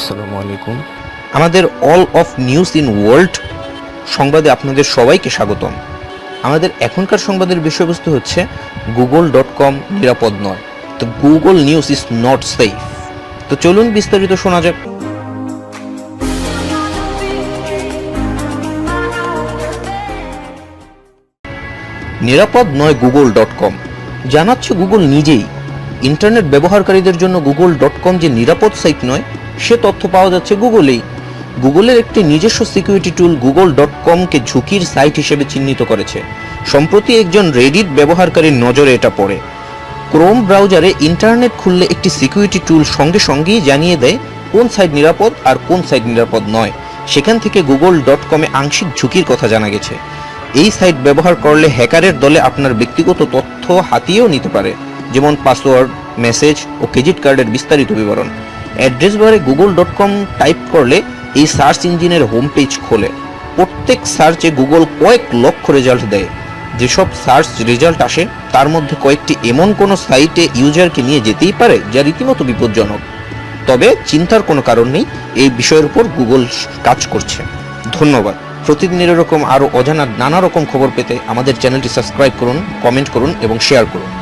আসসালামু আলাইকুম। আমাদের all of news in world সংবাদে আপনাদের সবাইকে স্বাগতম। আমাদের এখনকার সংবাদের বিষয়বস্তু হচ্ছে গুগল ডট কম নিরাপদ নয়। তো Google news is not safe তো চলুন বিস্তারিত শোনা যাক। নিরাপদ নয় গুগল ডট কম জানাচ্ছে গুগল নিজেই। ইন্টারনেট ব্যবহারকারীদের জন্য গুগল ডট কম যে নিরাপদ সাইট নয় সে তথ্য পাওয়া যাচ্ছে গুগলেই। গুগলের একটি নিজস্ব সিকিউরিটি টুল গুগল ডট কমকে ঝুঁকির সাইট হিসেবে চিহ্নিত করেছে। সম্প্রতি একজন রেডিট ব্যবহারকারীর নজরে এটা পড়ে। ক্রোম ব্রাউজারে ইন্টারনেট খুললে একটি সিকিউরিটি টুল সঙ্গে সঙ্গেই জানিয়ে দেয় কোন সাইট নিরাপদ আর কোন সাইট নিরাপদ নয়। সেখান থেকে গুগল ডট কমে আংশিক ঝুঁকির কথা জানা গেছে। এই সাইট ব্যবহার করলে হ্যাকারের দলে আপনার ব্যক্তিগত তথ্য হাতিয়েও নিতে পারে, যেমন পাসওয়ার্ড মেসেজ ও ক্রেডিট কার্ডের বিস্তারিত বিবরণ। অ্যাড্রেস বারে গুগল ডট কম টাইপ করলে এই সার্চ ইঞ্জিনের হোম পেজ খোলে। প্রত্যেক সার্চে গুগল কয়েক লক্ষ রেজাল্ট দেয়। যেসব সার্চ রেজাল্ট আসে, তার মধ্যে কয়েকটি এমন কোনো সাইটে ইউজারকে নিয়ে যেতেই পারে, যা রীতিমতো বিপজ্জনক। তবে চিন্তার কোনো কারণ নেই, এই বিষয়ের উপর গুগল কাজ করছে। ধন্যবাদ। প্রতিদিন এরকম আরও অজানা নানা রকম খবর পেতে আমাদের চ্যানেলটি সাবস্ক্রাইব করুন, কমেন্ট করুন এবং শেয়ার করুন।